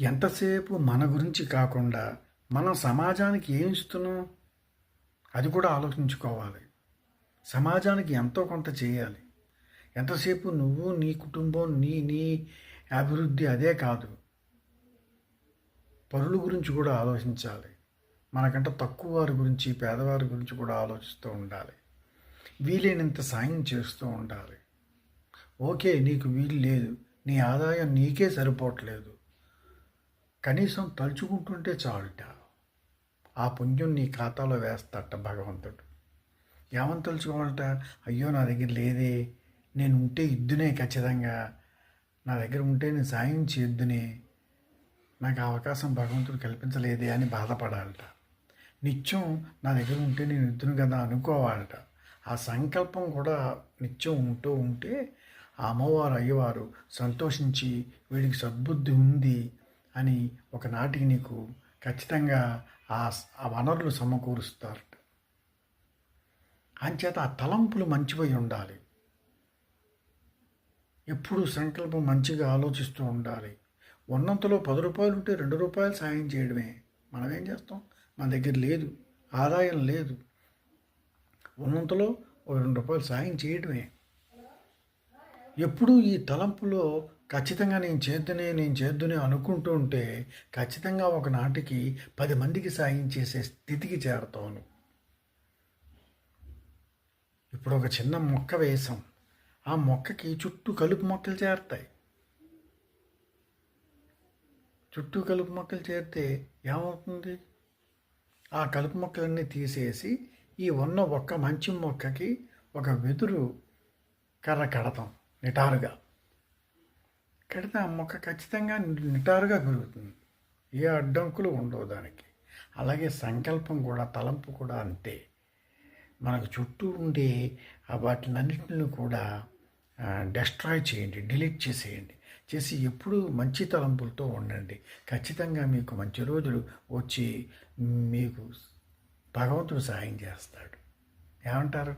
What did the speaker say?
ఎంతసేపు మన గురించి కాకుండా మనం సమాజానికి ఏమి ఇస్తున్నాం? అది కూడా ఆలోచించుకోవాలి. సమాజానికి ఎంతో కొంత చేయాలి. ఎంతసేపు నువ్వు నీ కుటుంబం నీ నీ అభివృద్ధి అదే కాదు. పరుల గురించి కూడా ఆలోచించాలి. మనకంటే తక్కువ వారి గురించి పేదవారి గురించి కూడా ఆలోచిస్తూ ఉండాలి. వీలైనంత సాయం చేస్తూ ఉండాలి. ఓకే నీకు వీలు లేదు. నీ ఆదాయం నీకే సరిపోవట్లేదు. కనీసం తలుచుకుంటుంటే చాలుట. ఆ పుణ్యం నీ ఖాతాలో వేస్తాట భగవంతుడు. ఏమని తలుచుకోవాలట? అయ్యో నా దగ్గర లేదే. నేను ఉంటే ఇద్దునే ఖచ్చితంగా. నా దగ్గర ఉంటే నేను సాయం చేద్దునే. నాకు అవకాశం భగవంతుడు కల్పించలేదే అని బాధపడాలట. నిత్యం నా దగ్గర ఉంటే నేను ఇద్దును కదా అనుకోవాలట. ఆ సంకల్పం కూడా నిత్యం ఉంటూ ఉంటే ఆ అమ్మవారు అయ్యవారు సంతోషించి వీడికి సద్బుద్ధి ఉంది అని ఒకనాటికి నీకు ఖచ్చితంగా ఆ ఆ వనరులు సమకూరుస్తారు అంచేత ఆ తలంపులు మంచిపోయి ఉండాలి. ఎప్పుడు సంకల్పం మంచిగా ఆలోచిస్తూ ఉండాలి. ఉన్నంతలో పది రూపాయలు ఉంటే రెండు రూపాయలు సాయం చేయడమే. మనం ఏం చేస్తాం? మన దగ్గర లేదు. ఆదాయం లేదు. ఉన్నంతలో ఒక రెండు రూపాయలు సాయం చేయడమే. ఎప్పుడూ ఈ తలంపులో ఖచ్చితంగా నేను చేద్దునే నేను చేద్దునే అనుకుంటూ ఉంటే ఖచ్చితంగా ఒకనాటికి పది మందికి సాయం చేసే స్థితికి చేరతాను. ఇప్పుడు ఒక చిన్న మొక్క వేసాం. ఆ మొక్కకి చుట్టూ కలుపు మొక్కలు చేరుతాయి. చుట్టూ కలుపు మొక్కలు చేరితే ఏమవుతుంది? ఆ కలుపు మొక్కలన్నీ తీసేసి ఈ ఉన్న ఒక్క మంచి మొక్కకి ఒక వెదురు కర్ర కడతాం నిటారుగా. కడితే ఆ మొక్క ఖచ్చితంగా నిటారుగా పెరుగుతుంది ఏ అడ్డంకులు ఉండవు దానికి. అలాగే సంకల్పం కూడా తలంపు కూడా అంతే. మనకు చుట్టూ ఉండే వాటినన్నింటిని కూడా డెస్ట్రాయ్ చేయండి డిలీట్ చేసేయండి. చేసి ఎప్పుడూ మంచి తలంపులతో ఉండండి. ఖచ్చితంగా మీకు మంచి రోజులు వచ్చి మీకు భగవంతుడు సాయం చేస్తాడు. ఏమంటారు?